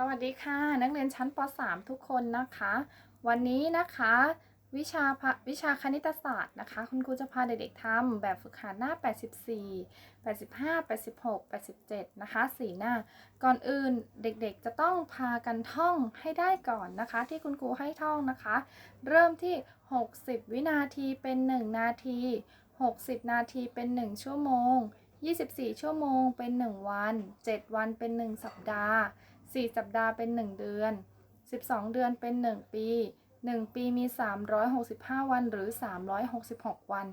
สวัสดีค่ะ นักเรียนชั้นป .3 ทุกคนนะคะ วันนี้นะคะ วิชาวิชาคณิตศาสตร์นะคะ คุณครูจะพาเด็กๆทำแบบฝึกหัดหน้า 84 85 86 87 นะคะสี่หน้า ก่อนอื่นเด็กๆจะต้องพากันท่องให้ได้ก่อนนะคะ ที่คุณครูให้ท่องนะคะ เริ่มที่ 60 วินาทีเป็น 1 นาที 60 นาทีเป็น 1 ชั่วโมง 24 ชั่วโมงเป็น 1 วัน 7 วันเป็น 1 สัปดาห์ 4 สัปดาห์เป็น 1 เดือน 12 เดือนเป็น 1 ปี 1 ปีมี 365 วันหรือ 366 วัน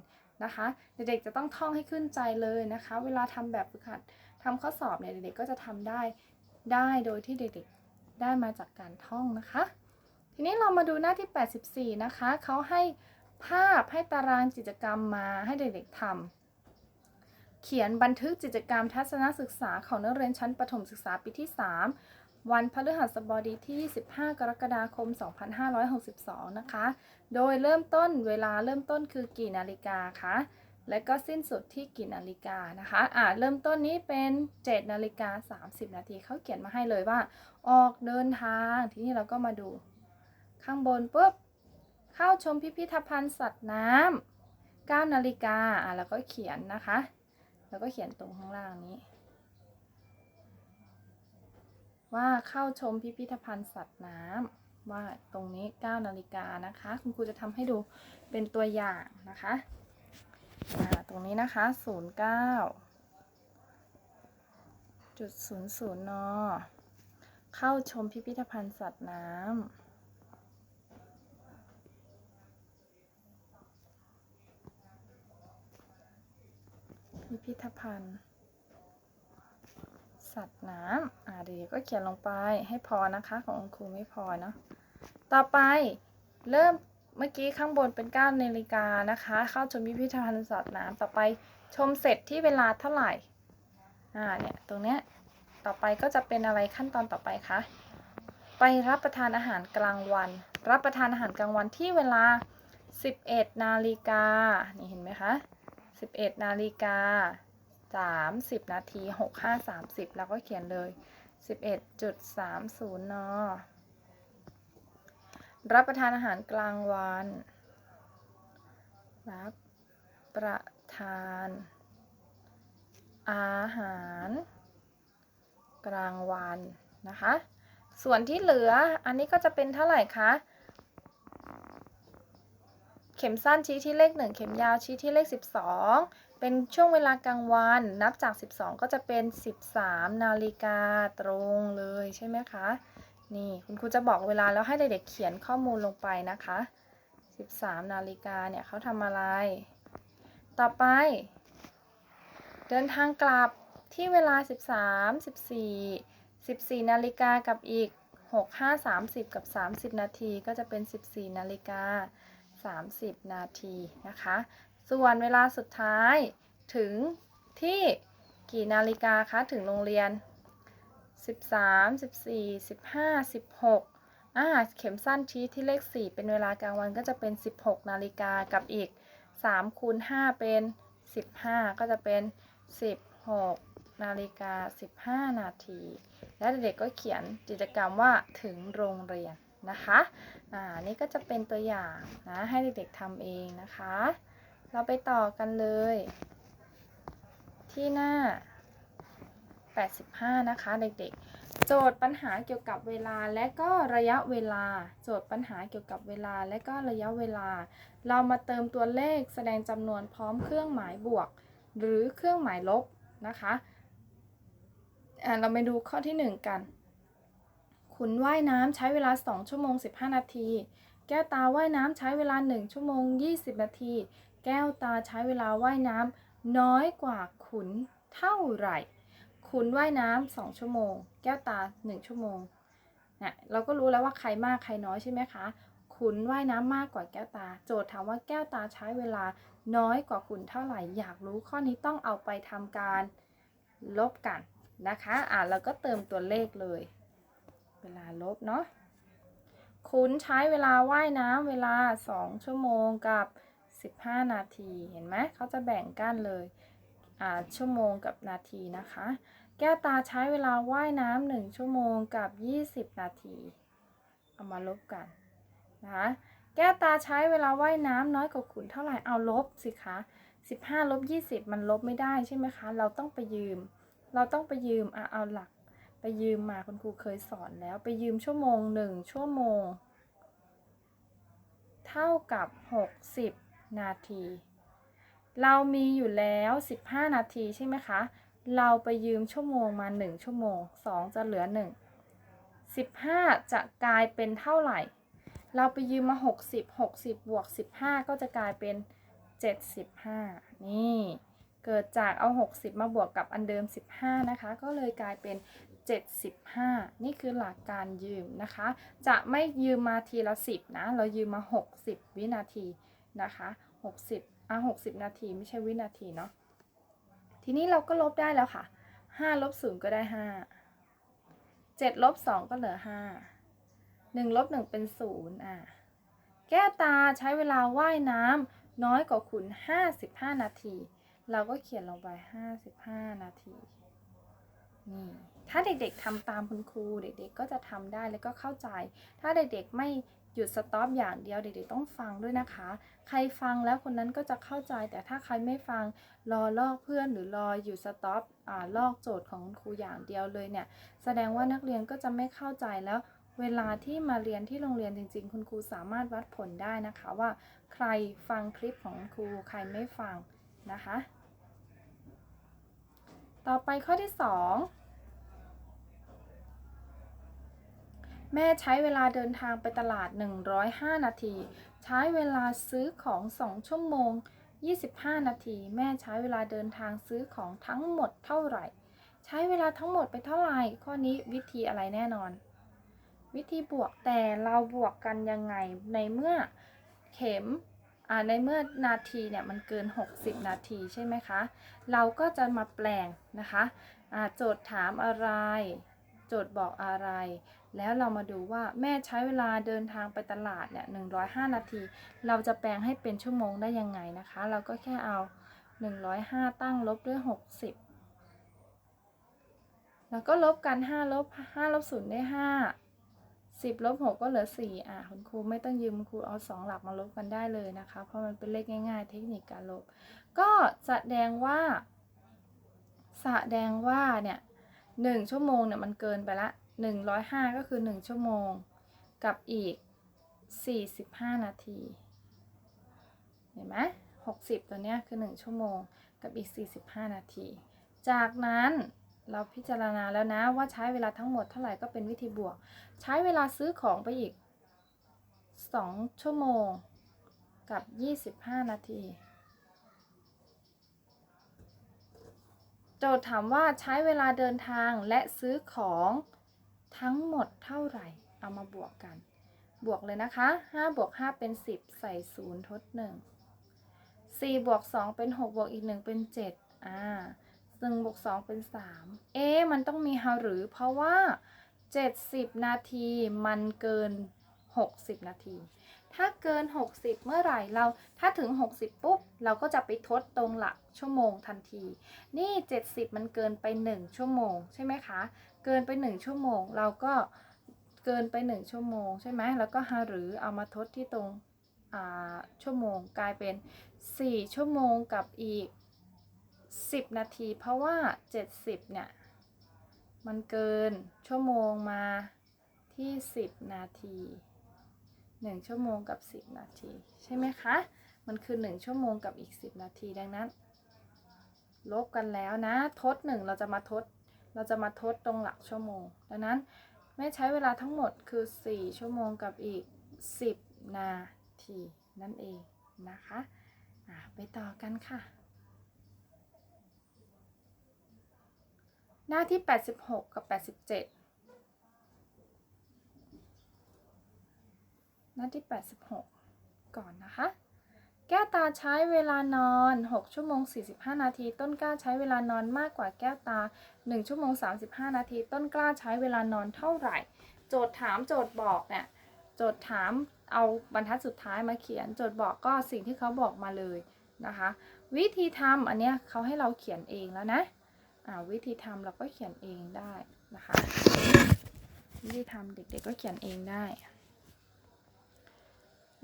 นะคะ เด็กๆจะต้องท่องให้ขึ้นใจเลยนะคะ เวลาทำแบบฝึกหัดทำข้อสอบเนี่ยเด็กๆก็จะทำได้ได้โดยที่เด็กๆได้มาจากการท่องนะคะ ทีนี้เรามาดูหน้าที่ 84 นะคะเขาให้ภาพให้ตารางกิจกรรมมาให้เด็กๆทำเขียนบันทึกกิจกรรมทัศนศึกษาของนักเรียนชั้นประถมศึกษาปีที่ 3 วันพฤหัสบดีที่ 15 กรกฎาคม 2562 นะคะ โดยเริ่มต้นเวลาเริ่มต้นคือกี่นาฬิกาคะ และก็สิ้นสุดที่กี่นาฬิกานะคะ อ่าเริ่มต้นนี้เป็น 7 นาฬิกา 30 นาทีเขาเขียนมาให้เลยว่า ออกเดินทาง ทีนี้เราก็มาดู ข้างบนปุ๊บ เข้าชมพิพิธภัณฑ์สัตว์น้ำ9นาฬิกา อ่าแล้วก็เขียนนะคะ แล้วก็เขียนตรงข้างล่างนี้ ว่าเข้าชมพิพิธภัณฑ์สัตว์น้ำว่าตรงนี้9นาฬิกานะคะ คุณครูจะทำให้ดูเป็นตัวอย่างนะคะตรงนี้นะคะ 09จุด00นเข้าชมพิพิธภัณฑ์สัตว์น้ำพิพิธภัณฑ์ สัตว์น้ำอ่าเดี๋ยวก็เขียนลงไปให้พอนะคะของคุณครูไม่พอเนาะต่อไปเริ่มเมื่อกี้ข้างบนเป็น9นาฬิกานะคะ เข้าชมพิพิธภัณฑ์สัตว์น้ำต่อไปชมเสร็จที่เวลาเท่าไหร่อ่าเนี่ยตรงเนี้ยต่อไปก็จะเป็นอะไรขั้นตอนต่อไปคะไปรับประทานอาหารกลางวัน รับประทานอาหารกลางวันที่เวลา 11 นาฬิกานี่เห็นไหมคะ 11 นาฬิกา 30 นาที 65 30 แล้วก็เขียนเลย 11.30 น รับประทานอาหารกลางวัน รับประทาน อาหาร กลางวันนะคะ ส่วนที่เหลืออันนี้ก็จะเป็นเท่าไหร่คะเข็มสั้นชี้ที่เลข 1 เข็มยาวชี้ที่เลข 12 เป็นช่วงเวลากลางวัน นับจาก 12 ก็จะเป็น 13 นาฬิกาตรงเลยใช่ไหมคะ นี่คุณครูจะบอกเวลาแล้วให้เด็กๆเขียนข้อมูลลงไปนะคะ 13 นาฬิกาเนี่ยเขาทำอะไร ต่อไป เดินทางกลับที่เวลา 13 14 14 นาฬิกากับอีก 6 5 30 กับ 30 นาทีก็จะเป็น 14 นาฬิกา 30 นาทีนะคะ ส่วนเวลาสุดท้ายถึงที่กี่นาฬิกาคะถึงโรงเรียน 13 14 15 16อ่าเข็มสั้นชี้ที่เลข 4 เป็นเวลากลางวันก็จะเป็น 16 นาฬิกากับอีก3คูณ5เป็น 15 ก็จะเป็น 16 นาฬิกา 15 นาที และเด็กๆก็เขียนกิจกรรมว่าถึงโรงเรียนนะคะ อ่า นี่ก็จะเป็นตัวอย่างนะ ให้เด็กๆทำเองนะคะ เราไปต่อกันเลย ที่หน้า 85 นะคะ เด็กๆ โจทย์ปัญหาเกี่ยวกับเวลาและก็ระยะเวลา โจทย์ปัญหาเกี่ยวกับเวลาและก็ระยะเวลา เรามาเติมตัวเลขแสดงจำนวนพร้อมเครื่องหมายบวก หรือเครื่องหมายลบนะคะเราไปดูข้อที่ 1 กัน ขุนว่ายน้ำใช้เวลา 2 ชั่วโมง 15 นาที แก้วตาว่ายน้ำใช้เวลา 1 ชั่วโมง 20 นาที แก้วตาใช้เวลาว่ายน้ำน้อยกว่าขุนเท่าไหร่ ขุนว่ายน้ำ2ชั่วโมง แก้วตา 1 ชั่วโมงนะเราก็รู้แล้วว่าใครมากใครน้อยใช่ไหมคะ ขุนว่ายน้ำมากกว่าแก้วตา โจทย์ถามว่าแก้วตาใช้เวลาน้อยกว่าขุนเท่าไหร่ อยากรู้ข้อนี้ต้องเอาไปทำการลบกันนะคะ อ่าเราก็เติมตัวเลขเลย เวลาลบเนาะคุณใช้เวลาว่ายน้ำเวลา 2 ชั่วโมงกับ 15 นาที เห็นไหมเขาจะแบ่งกั้นเลยอ่าชั่วโมงกับนาทีนะคะ แก้วตาใช้เวลาว่ายน้ำหนึ่งชั่วโมงกับ 20 นาที เอามาลบกันนะคะแก้วตาใช้เวลาว่ายน้ำน้อยกว่าขุนเท่าไหร่ เอาลบสิคะ 15ลบ20 มันลบไม่ได้ใช่ไหมคะ เราต้องไปยืม เราต้องไปยืมอะเอาหลัก ไปยืมมาคุณครูเคยสอนแล้ว ไปยืมชั่วโมงหนึ่งชั่วโมง เท่ากับ 60 นาที เรามีอยู่แล้ว 15 นาทีใช่ไหมคะ เราไปยืมชั่วโมงมา 1 ชั่วโมง 2 จะเหลือ 1 15 จะกลายเป็นเท่าไหร่ เราไปยืมมา 60 60บวก15 ก็จะกลายเป็น 75 นี่เกิดจากเอา 60 มาบวกกับอันเดิม 15 นะคะ ก็เลยกลายเป็น 75 นี่คือหลักการยืมนะคะ จะไม่ยืมมาทีละ 10 นะ เรายืมมา 60 วินาที นะคะ60อะ60 นาทีไม่ใช่วินาทีเนาะทีนี้เราก็ลบได้แล้วค่ะ5ลบ0ก็ได้ 5 7ลบ2ก็เหลือ 5 1ลบ1เป็น0อะแก้วตาใช้เวลาว่ายน้ำน้อยกว่าคุณ 55 นาที เราก็เขียนลงไป 55 นาทีนี่ถ้าเด็กๆทำตามคุณครูเด็กๆก็จะทำได้แล้วก็เข้าใจ ถ้าเด็กๆไม่ หยุดสต็อปอย่างเดียวเด็กๆต้องฟังด้วยนะคะ ใครฟังแล้วคนนั้นก็จะเข้าใจ แต่ถ้าใครไม่ฟังรอลอกเพื่อนหรือรอหยุดสต็อปอ่าลอกโจทย์ของคุณครูอย่างเดียวเลยเนี่ย แสดงว่านักเรียนก็จะไม่เข้าใจแล้วเวลาที่มาเรียนที่โรงเรียนจริง ๆ คุณครูสามารถวัดผลได้นะคะว่า ใครฟังคลิปของครูใครไม่ฟังนะคะ ต่อไปข้อที่ 2 แม่ใช้เวลาเดินทางไปตลาด 105 นาที ใช้เวลาซื้อของ 2 ชั่วโมง 25 นาที แม่ใช้เวลาเดินทางซื้อของทั้งหมดเท่าไหร่ ใช้เวลาทั้งหมดไปเท่าไหร่ ข้อนี้วิธีอะไรแน่นอน วิธีบวกแต่เราบวกกันยังไงในเมื่อเข็มในเมื่อนาทีเนี่ยมันเกิน 60 นาทีใช่ไหมคะ เราก็จะมาแปลงนะคะโจทย์ถามอะไร โจทย์บอกอะไร แล้วเรามาดูว่าแม่ใช้เวลาเดินทางไปตลาดเนี่ย105 นาที เราจะแปลงให้เป็นชั่วโมงได้ยังไงนะคะ เราก็แค่เอา 105 ตั้งลบด้วย 60 แล้วก็ลบกัน 5 ลบ 5 ลบ0ได้ 5 10 ลบ 6 ก็เหลือ 4 อะคุณครูไม่ต้องยืมคุณครูเอา 2 หลักมาลบกันได้เลยนะคะ เพราะมันเป็นเลขง่ายๆ เทคนิคการลบ ก็แสดงว่าแสดงว่าเนี่ยหนึ่งชั่วโมงเนี่ยมันเกินไปละ หนึ่งร้อยห้าก็คือหนึ่งชั่วโมง กับอีกสี่สิบห้านาที เห็นไหมหกสิบตัวเนี้ยคือหนึ่งชั่วโมง กับอีกสี่สิบห้านาที จากนั้นเราพิจารณาแล้วนะว่าใช้เวลาทั้งหมดเท่าไหร่ก็เป็นวิธีบวก ใช้เวลาซื้อของไปอีกสองชั่วโมง กับยี่สิบห้านาทีโจทย์ถามว่าใช้เวลาเดินทางและซื้อของ ทั้งหมดเท่าไหร่ เอามาบวกกัน บวกเลยนะคะ 5 บวก 5 เป็น 10 ใส่ 0 ทด 1 4 บวก 2 เป็น 6 บวกอีก 1 เป็น 7 อ่า1บวก 2 เป็น 3 เอ๊มันต้องมีหาหรือเพราะว่า 70 นาทีมันเกิน 60 นาที ถ้าเกิน 60 เมื่อไหร่เราถ้าถึง 60 ปุ๊บ เราก็จะไปทดตรงหลักชั่วโมงทันที นี่ 70 มันเกินไป 1 ชั่วโมง ใช่ไหมคะ เกินไป 1 ชั่วโมง เราก็เกินไป 1 ชั่วโมงใช่ไหมแล้วก็หาหรือเอามาทดที่ตรงอ่าชั่วโมงกลายเป็น 4 ชั่วโมงกับอีก 10 นาที เพราะว่า 70 เนี่ย มันเกินชั่วโมงมาที่ 10 นาที 1 ชั่วโมงกับ 10 นาที ใช่ไหมคะ มันคือ 1 ชั่วโมงกับอีก 10 นาทีดังนั้น ลบกันแล้วนะ ทด 1 เราจะมาทด เราจะมาทดตรงหลักชั่วโมง ดังนั้นแม่ใช้เวลาทั้งหมดคือ 4 ชั่วโมงกับอีก 10 นาที นั่นเองนะคะะไปต่อกันค่ะ หน้าที่ 86 กับ 87 หน้าที่ 86 ก่อนนะคะ แก้วตาใช้เวลานอน 6 ชั่วโมง 45 นาที ต้นกล้าใช้เวลานอนมากกว่าแก้วตา 1 ชั่วโมง 35 นาที ต้นกล้าใช้เวลานอนเท่าไหร่ โจทย์ถามโจทย์บอกเนี่ยโจทย์ถามเอาบรรทัดสุดท้ายมาเขียน โจทย์บอกก็สิ่งที่เขาบอกมาเลยนะคะ วิธีทำอันเนี้ยเขาให้เราเขียนเองแล้วนะอ่าวิธีทำเราก็เขียนเองได้นะคะ วิธีทำเด็กๆก็เขียนเองได้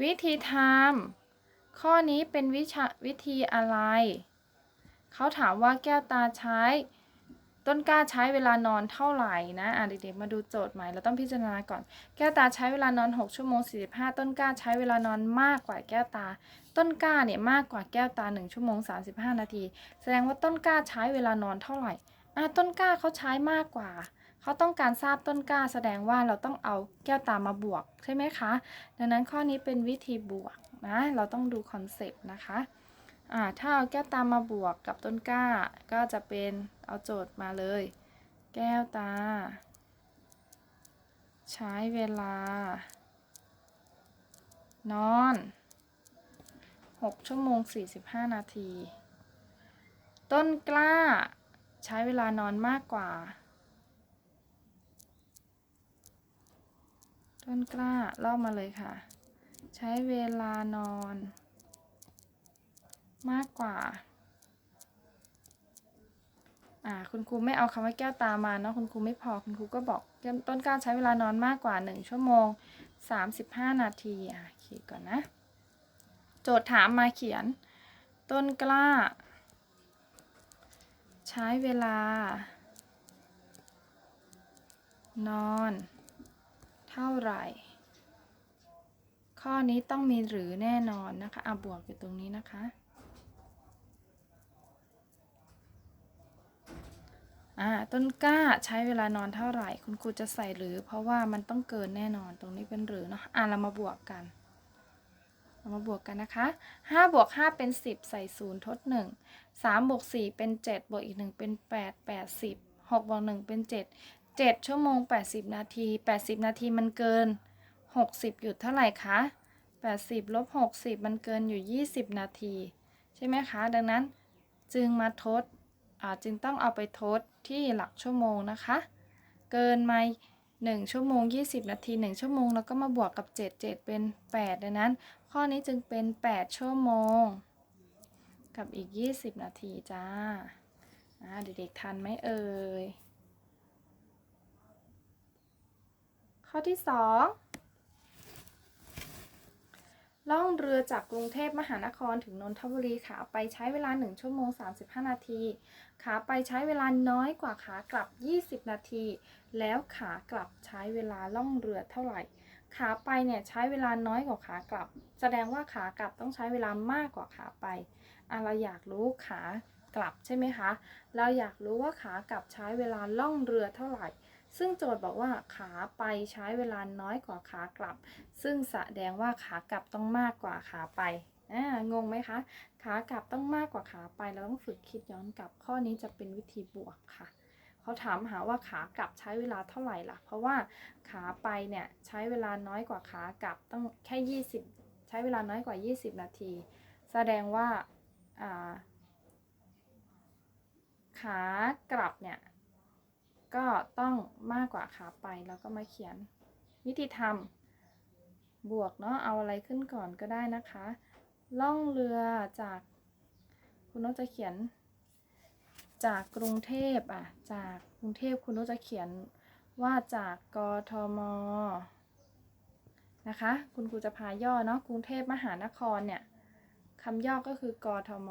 วิธีทำ ข้อนี้เป็นวิชาวิธีอะไร เขาถามว่าแก้วตาใช้ ต้นกล้าใช้เวลานอนเท่าไหร่นะ อะเด็กๆมาดูโจทย์ใหม่เราต้องพิจารณาก่อน แก้วตาใช้เวลานอน 6 ชั่วโมง 45 ต้นกล้าใช้เวลานอนมากกว่าแก้วตา ต้นกล้าเนี่ยมากกว่าแก้วตา 1 ชั่วโมง 35 นาที แสดงว่าต้นกล้าใช้เวลานอนเท่าไหร่ อะต้นกล้าเขาใช้มากกว่าเขาต้องการทราบต้นกล้าแสดงว่าเราต้องเอาแก้วตามาบวกใช่ไหมคะ ดังนั้นข้อนี้เป็นวิธีบวก นะ เราต้องดูคอนเซปต์นะคะอ่าถ้าเอาแก้วตามาบวกกับต้นกล้า ก็จะเป็นเอาโจทย์มาเลย แก้วตา ใช้เวลา นอน 6 ชั่วโมง 45 นาที ต้นกล้า ใช้เวลานอนมากกว่า ต้นกล้าเล่ามาเลยค่ะ ใช้เวลานอน มากกว่า อ่า คุณครูไม่เอาคำว่าแก้วตามาเนาะคุณครูไม่พอคุณครูก็บอกต้นกล้าใช้เวลานอนมากกว่า 1 ชั่วโมง 35 นาทีอะเขียนก่อนนะ โจทย์ถามมาเขียน ต้นกล้า ใช้เวลา นอน เท่าไหร่ ข้อนี้ต้องมีหรือแน่นอนนะคะอะบวกอยู่ตรงนี้นะคะ อ่า ต้นกล้าใช้เวลานอนเท่าไหร่ คุณครูจะใส่หรือ เพราะว่ามันต้องเกินแน่นอนตรงนี้เป็นหรือเนาะ อะเรามาบวกกัน เรามาบวกกันนะคะ5บวก5เป็น 10 ใส่0ทด 1 3บวก4เป็น 7 บวกอีก 1 เป็น 8 80 6บวก1เป็น 7 7 ชั่วโมง 80 นาที 80 นาทีมันเกิน 60 หยุดเท่าไหร่คะ 80ลบ60 มันเกินอยู่ 20 นาที ใช่ไหมคะ ดังนั้นจึงมาทดาจึงต้องเอาไปทดที่หลักชั่วโมงนะคะ เกินมา1ชั่วโมง 20 นาที 1 ชั่วโมง แล้วก็มาบวกกับ 7 7 เป็น 8 ดังนั้น ข้อนี้จึงเป็น 8 ชั่วโมง กับอีก 20 นาทีจ้าอ่าเด็กๆทันไหมเอ่ย ข้อที่ 2 ล่องเรือจากกรุงเทพมหานครถึงนนทบุรีขาไปใช้เวลา 1 ชั่วโมง 35 นาที ขาไปใช้เวลาน้อยกว่าขากลับ 20 นาที แล้วขากลับใช้เวลาล่องเรือเท่าไหร่ ขาไปเนี่ยใช้เวลาน้อยกว่าขากลับ แสดงว่าขากลับต้องใช้เวลามากกว่าขาไปอะเราอยากรู้ขากลับใช่ไหมคะ เราอยากรู้ว่าขากลับใช้เวลาล่องเรือเท่าไหร่ ซึ่งโจทย์บอกว่าขาไปใช้เวลาน้อยกว่าขากลับ ซึ่งแสดงว่าขากลับต้องมากกว่าขาไปอ่างงไหมคะ ขากลับต้องมากกว่าขาไปเราต้องฝึกคิดย้อนกลับ ข้อนี้จะเป็นวิธีบวกค่ะเขาถามหาว่าขากลับใช้เวลาเท่าไหร่ล่ะ เพราะว่าขาไปเนี่ยใช้เวลาน้อยกว่าขากลับต้องแค่ 20 ใช้เวลาน้อยกว่า 20 นาที แสดงว่าอ่าขากลับเนี่ย ก็ต้องมากกว่าขาไปแล้วก็มาเขียนวิธีทำบวกเนาะเอาอะไรขึ้นก่อนก็ได้นะคะ ล่องเรือจาก คุณโนตจะเขียน จากกรุงเทพอะจากกรุงเทพคุณโนตจะเขียนว่าจากกทมนะคะ คุณครูจะพาย่อเนาะกรุงเทพมหานครเนี่ยคำย่อก็คือกทม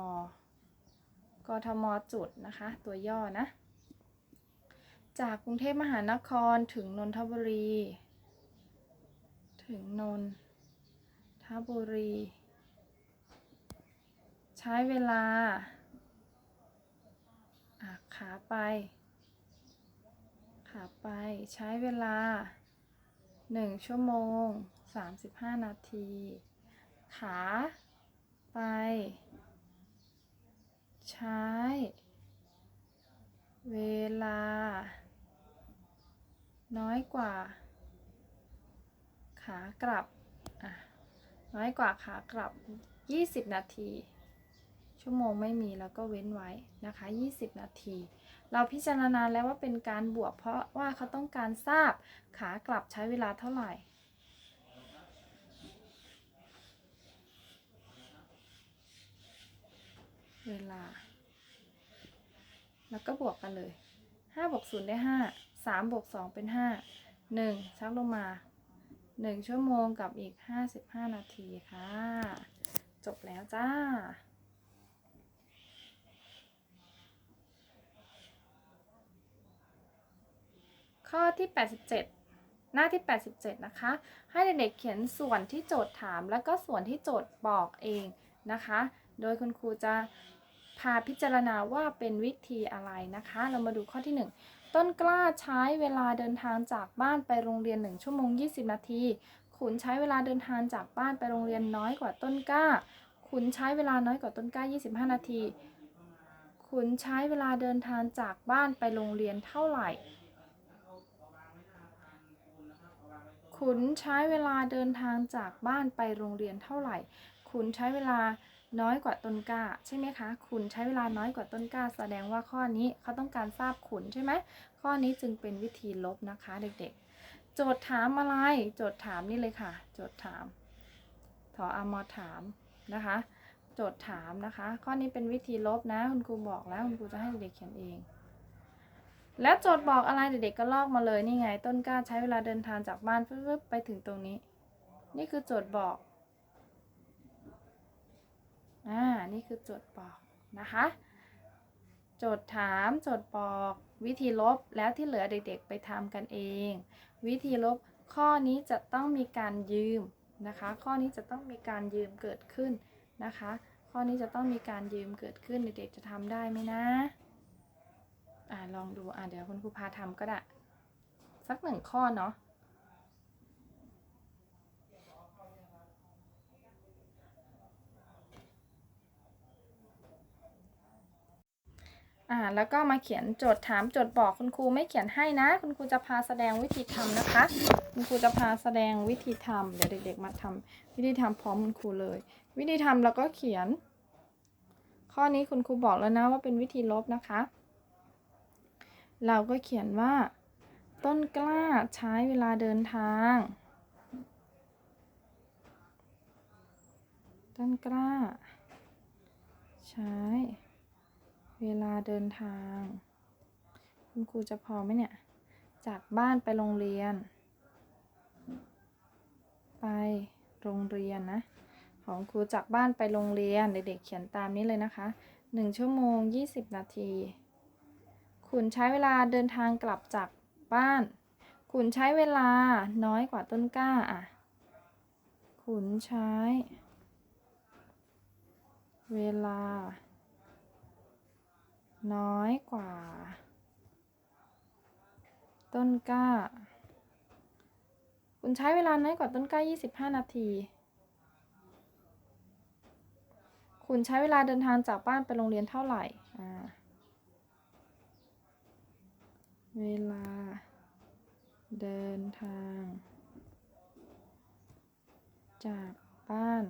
กทมจุดนะคะ ตัวย่อนะ จากกรุงเทพมหานครถึงนนทบุรี ถึงนนทบุรี ใช้เวลาขาไป ขาไปใช้เวลา 1 ชั่วโมง 35 นาที ขาไป ใช้ เวลา น้อยกว่า ขากลับ อะ น้อยกว่าขากลับ 20 นาที ชั่วโมงไม่มีแล้วก็เว้นไว้นะคะ 20 นาที เราพิจารณาแล้วว่าเป็นการบวกเพราะว่าเขาต้องการทราบขากลับใช้เวลาเท่าไหร่เวลา แล้วก็บวกกันเลยห้าบวกศูนย์ได้ห้าสามบวกสองเป็นห้าหนึ่งชักลงมาหนึ่งชั่วโมงกับอีกห้าสิบห้านาทีค่ะ จบแล้วจ้าข้อที่ 87 หน้าที่ 87 นะคะ ให้เด็กๆเขียนส่วนที่โจทย์ถาม แล้วก็ส่วนที่โจทย์บอกเองนะคะ โดยคุณครูจะ พาพิจารณาว่าเป็นวิธีอะไรนะคะ เรามาดูข้อที่ 1 ต้นกล้าใช้เวลาเดินทางจากบ้านไปโรงเรียน 1 ชั่วโมง 20 นาที ขุนใช้เวลาเดินทางจากบ้านไปโรงเรียนน้อยกว่าต้นกล้า ขุนใช้เวลาน้อยกว่าต้นกล้า 25 นาที ขุนใช้เวลาเดินทางจากบ้านไปโรงเรียนเท่าไหร่ ขุนใช้เวลาเดินทางจากบ้านไปโรงเรียนเท่าไหร่ ขุนใช้เวลา น้อยกว่าต้นกล้าใช่ไหมคะขุนใช้เวลาน้อยกว่าต้นกล้า แสดงว่าข้อนี้เขาต้องการทราบขุนใช่ไหมข้อนี้จึงเป็นวิธีลบนะคะเด็กๆ โจทย์ถามอะไร โจทย์ถามนี่เลยค่ะ โจทย์ถามถออมอถามนะคะ โจทย์ถามนะคะ ข้อนี้เป็นวิธีลบนะคุณครูบอกแล้วคุณครูจะให้เด็กเขียนเองแล้วโจทย์บอกอะไรเด็กๆก็ลอกมาเลยนี่ไง ต้นกล้าใช้เวลาเดินทางจากบ้านปึ๊บไปถึงตรงนี้ นี่คือโจทย์บอก อ่า นี่คือโจทย์บอกนะคะ โจทย์ถาม โจทย์บอก วิธีลบ แล้วที่เหลือเด็กๆ ไปทำกันเอง วิธีลบ ข้อนี้จะต้องมีการยืมนะคะ ข้อนี้จะต้องมีการยืมเกิดขึ้นนะคะ ข้อนี้จะต้องมีการยืมเกิดขึ้น เด็กๆ จะทำได้ไหมนะ อ่าลองดู อ่าเดี๋ยวคุณครูพาทำก็ได้ สักหนึ่งข้อเนาะ อ่าแล้วก็มาเขียนโจทย์ถามโจทย์บอกคุณครูไม่เขียนให้นะ คุณครูจะพาแสดงวิธีทำนะคะ คุณครูจะพาแสดงวิธีทำเดี๋ยวเด็ก ๆ มาทำวิธีทำพร้อมคุณครูเลย วิธีทำแล้วก็เขียน ข้อนี้คุณครูบอกแล้วนะว่าเป็นวิธีลบนะคะ เราก็เขียนว่า ต้นกล้าใช้เวลาเดินทาง ต้นกล้า ใช้ เวลาเดินทาง คุณครูจะพอไหมเนี่ย จากบ้านไปโรงเรียน ไปโรงเรียนนะ ของครูจากบ้านไปโรงเรียน เด็กๆเขียนตามนี้เลยนะคะ 1 ชั่วโมง 20 นาที คุณใช้เวลาเดินทางกลับจากบ้าน คุณใช้เวลาน้อยกว่าต้นกล้าอะ คุณใช้ เวลา น้อยกว่า ต้นกล้า คุณใช้เวลาน้อยกว่าต้นกล้า 25 นาที คุณใช้เวลาเดินทางจากบ้านไปโรงเรียนเท่าไหร่อ่าเวลา เดินทาง จากบ้าน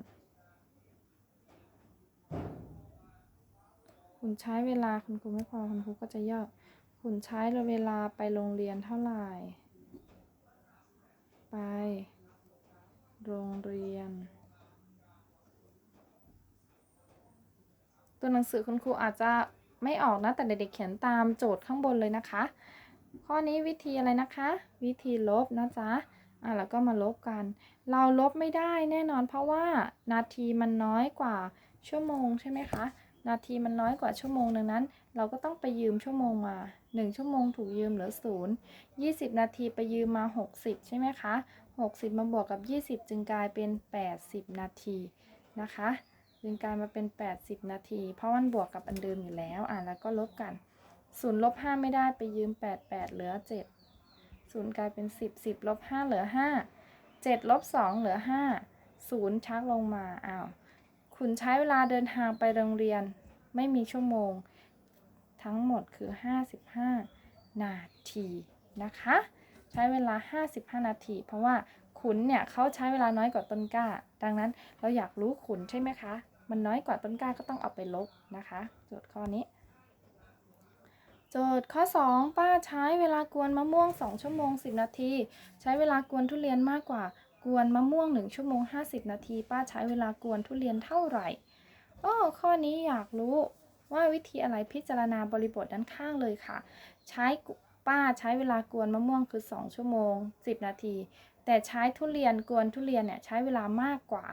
คุณใช้เวลาคุณครูไม่พอคุณครูก็จะย่อคุณใช้เวลาไปโรงเรียนเท่าไหร่ ไป โรงเรียน ตัวหนังสือคุณครูอาจจะไม่ออกนะ แต่เด็กๆเขียนตามโจทย์ข้างบนเลยนะคะ ข้อนี้วิธีอะไรนะคะ วิธีลบนะจ๊ะอะแล้วก็มาลบกัน เราลบไม่ได้แน่นอนเพราะว่านาทีมันน้อยกว่าชั่วโมงใช่ไหมคะ นาทีมันน้อยกว่าชั่วโมงดังนั้น เราก็ต้องไปยืมชั่วโมงมา 1 ชั่วโมงถูกยืมเหลือ 0 20 นาทีไปยืมมา 60 ใช่ไหมคะ 60 มาบวกกับ 20 จึงกลายเป็น 80 นาทีนะคะ จึงกลายมาเป็น 80 นาที เพราะมันบวกกับอันเดิมอยู่แล้วอะแล้วก็ลบกัน0ลบ5ไม่ได้ไปยืม 88 เหลือ 7 0 กลายเป็น 10 10ลบ5เหลือ 5 7ลบ2เหลือ 5 0 ชักลงมาอ้าว คุณใช้เวลาเดินทางไปโรงเรียนไม่มีชั่วโมง ทั้งหมดคือ 55 นาทีนะคะ ใช้เวลา 55 นาที เพราะว่าขุนเนี่ยเขาใช้เวลาน้อยกว่าต้นกล้า ดังนั้นเราอยากรู้ขุนใช่ไหมคะ มันน้อยกว่าต้นกล้าก็ต้องเอาไปลบนะคะ โจทย์ข้อนี้ โจทย์ข้อ 2 ป้าใช้เวลากวนมะม่วง 2 ชั่วโมง 10 นาที ใช้เวลากวนทุเรียนมากกว่า กวนมะม่วง 1 ชั่วโมง 50 นาที ป้าใช้เวลากวนทุเรียนเท่าไหร่โอ้ข้อนี้อยากรู้ว่าวิธีอะไรพิจารณาบริบทด้านข้างเลยค่ะ ใช้ป้าใช้เวลากวนมะม่วงคือ 2 ชั่วโมง 10 นาที แต่ใช้ทุเรียนกวนทุเรียนเนี่ยใช้เวลามากกว่า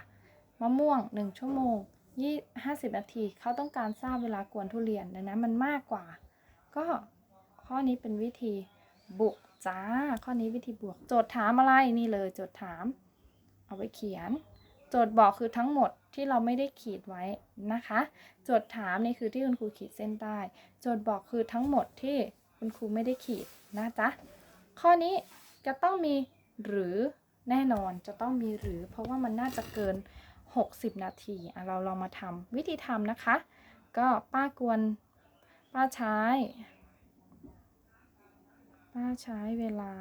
มะม่วง 1 ชั่วโมงยี่ห้าสิบนาทีเขาต้องการทราบเวลากวนทุเรียนดังนั้นมันมากกว่า ก็ข้อนี้เป็นวิธีบวก จ้า ข้อนี้วิธีบวก โจทย์ถามอะไรนี่เลย โจทย์ถาม เอาไว้เขียน โจทย์บอกคือทั้งหมดที่เราไม่ได้ขีดไว้นะคะ โจทย์ถามนี่คือที่คุณครูขีดเส้นใต้ โจทย์บอกคือทั้งหมดที่คุณครูไม่ได้ขีดนะจ๊ะ ข้อนี้จะต้องมีหรือแน่นอนจะต้องมีหรือ เพราะว่ามันน่าจะเกิน 60 นาที เราลองมาทำวิธีทำนะคะ ก็ป้ากวนป้าใช้ ป้าใช้เวลา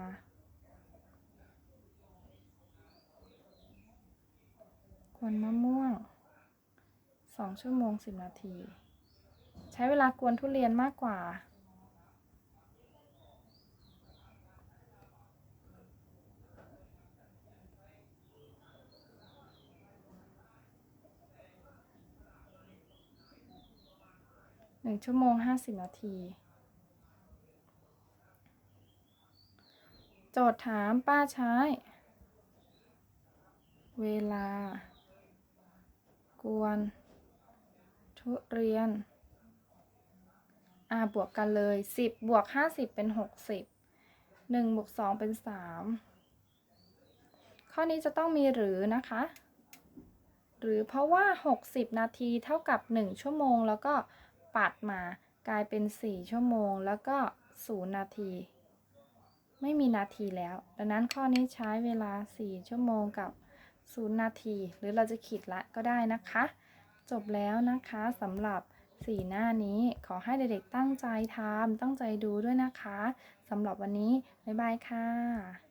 กวนมะม่วง2ชั่วโมง10นาที ใช้เวลากวนทุเรียนมากกว่า หนึ่งชั่วโมงห้าสิบนาที โจทย์ถามป้าใช้ เวลา กวน ทุเรียน อ่าบวกกันเลย 10 บวก 50 เป็น 60 1 บวก 2 เป็น 3 ข้อนี้จะต้องมีหรือนะคะ หรือเพราะว่า 60 นาทีเท่ากับ 1 ชั่วโมง แล้วก็ปัดมากลายเป็น 4 ชั่วโมง แล้วก็ 0 นาที ไม่มีนาทีแล้ว ดังนั้นข้อนี้ใช้เวลา 4 ชั่วโมงกับ 0 นาที หรือเราจะขีดละก็ได้นะคะ จบแล้วนะคะสำหรับ 4 หน้านี้ขอให้เด็กๆตั้งใจทำตั้งใจดูด้วยนะคะสำหรับวันนี้ บ๊ายบายค่ะ